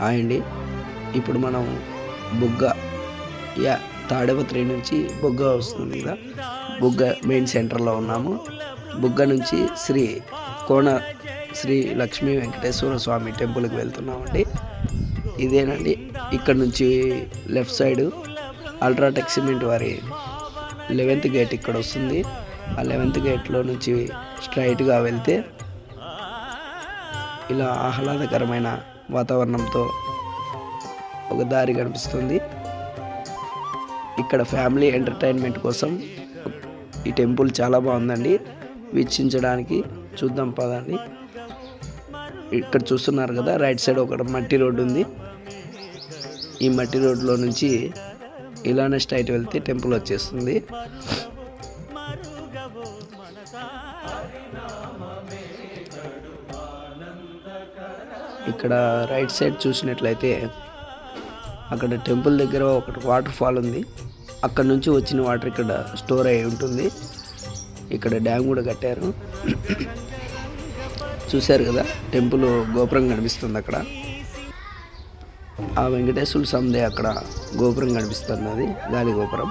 Hi అండి. ఇప్పుడు మనం బుగ్గ యా తాడపత్రి నుంచి బుగ్గ వస్తుంది కదా. బుగ్గ మెయిన్ సెంటర్లో ఉన్నాము. బుగ్గ నుంచి శ్రీ కోన శ్రీ లక్ష్మీ వెంకటేశ్వర స్వామి టెంపుల్కి వెళ్తున్నామండి. ఇదేనండి ఇక్కడ నుంచి లెఫ్ట్ సైడ్ అల్ట్రాటెక్ సిమెంట్ వారి లెవెంత్ గేట్ ఇక్కడ వస్తుంది. ఆ లెవెంత్ గేట్లో నుంచి స్ట్రైట్గా వెళ్తే ఇలా ఆహ్లాదకరమైన వాతావరణంతో ఒక దారి కనిపిస్తుంది. ఇక్కడ ఫ్యామిలీ ఎంటర్టైన్మెంట్ కోసం ఈ టెంపుల్ చాలా బాగుందండి. వీక్షించడానికి చూద్దాం పదండి. ఇక్కడ చూస్తున్నారు కదా రైట్ సైడ్ ఒక మట్టి రోడ్డు ఉంది. ఈ మట్టి రోడ్లో నుంచి ఇలానే స్ట్రైట్ వెళ్తే టెంపుల్ వచ్చేస్తుంది. ఇక్కడ రైట్ సైడ్ చూసినట్లయితే అక్కడ టెంపుల్ దగ్గర ఒకటి వాటర్ ఫాల్ ఉంది. అక్కడ నుంచి వచ్చిన వాటర్ ఇక్కడ స్టోర్ అయి ఉంటుంది. ఇక్కడ డ్యామ్ కూడా కట్టారు. చూశారు కదా టెంపుల్ గోపురం కనిపిస్తుంది అక్కడ. ఆ వెంకటేశ్వర స్వామిదే అక్కడ గోపురం కనిపిస్తుంది అది గాలి గోపురం.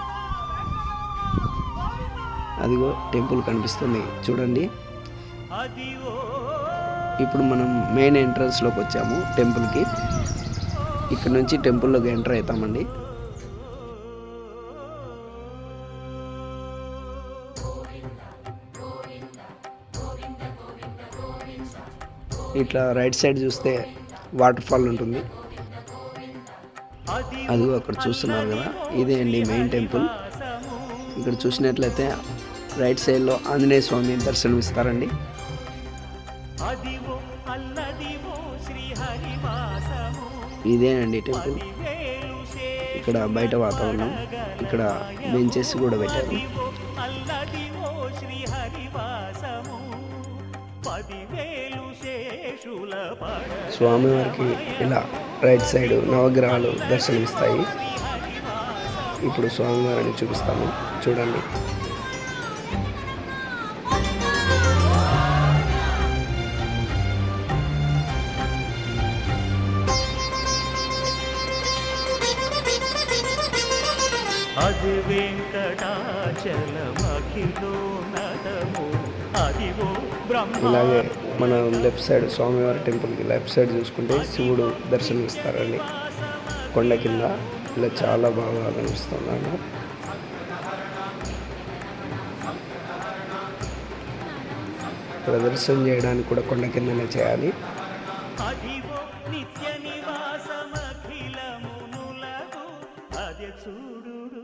అదిగో టెంపుల్ కనిపిస్తుంది చూడండి. ఇప్పుడు మనం మెయిన్ ఎంట్రన్స్లోకి వచ్చాము టెంపుల్కి ఇక్కడ నుంచి టెంపుల్లోకి ఎంటర్ అవుతామండి. ఇట్లా రైట్ సైడ్ చూస్తే వాటర్ ఫాల్ ఉంటుంది. అది అక్కడ చూస్తున్నారు కదా ఇదే అండి మెయిన్ టెంపుల్ ఇక్కడ చూసినట్లయితే రైట్ సైడ్లో ఆంజనేయ స్వామి దర్శనం ఇస్తారండి ఇదేనండి టెంపుల్. ఇక్కడ బయట వాతావరణం ఇక్కడ బెంచెస్ కూడా పెట్టారు. స్వామివారికి ఇలా రైట్ సైడ్ నవగ్రహాలు దర్శనమిస్తాయి. ఇప్పుడు స్వామివారిని చూపిస్తాము. చూడండి. అది వెంకటాచలమఖిలో నదము అదివో బ్రహ్మ. ఇలాగే మన లెఫ్ట్ సైడ్ స్వామివారి టెంపుల్కి లెఫ్ట్ సైడ్ చూసుకుంటే శివుడు దర్శనం ఇస్తారండి కొండ కింద ఇలా చాలా బాగా కనిపిస్తున్నాను ప్రదర్శన చేయడానికి కూడా కొండ కిందనే చేయాలి. అదివో నిత్య నివాసమఖిలమునులకు అదే చూడుడు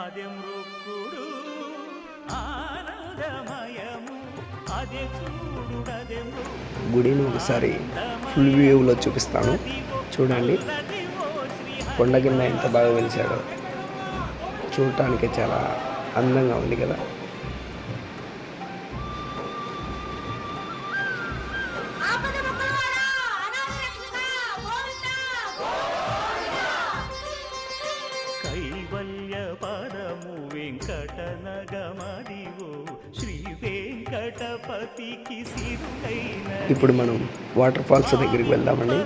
అదే మృక్కుడు ఆనందమయము. అదే చూడుడు అదే గుడిని ఒకసారి ఫుల్ వ్యూలో చూపిస్తాను. చూడండి. కొండ కింద ఎంత బాగా వెలిసాడో చూడటానికి చాలా అందంగా ఉంది కదా. ఇప్పుడు మనం వాటర్ ఫాల్స్ దగ్గరికి వెళ్దామండి.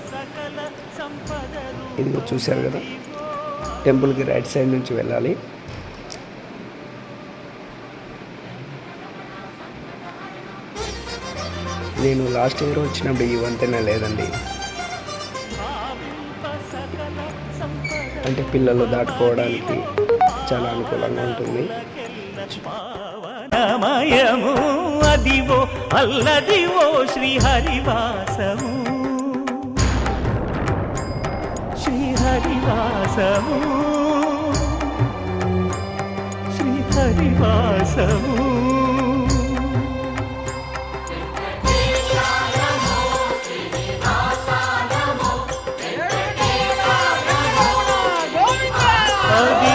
ఇదిగో చూశారు కదా టెంపుల్కి రైట్ సైడ్ నుంచి వెళ్ళాలి. నేను లాస్ట్ ఇయర్ వచ్చినప్పుడు ఈ వంతెన లేదండి. అంటే పిల్లలు దాటుకోవడానికి చాలా అనుకూలంగా ఉంటుంది. అల్లదివో అల్లదివో శ్రీహరివాసము. శ్రీహరివాసము. శ్రీహరివాసము. అది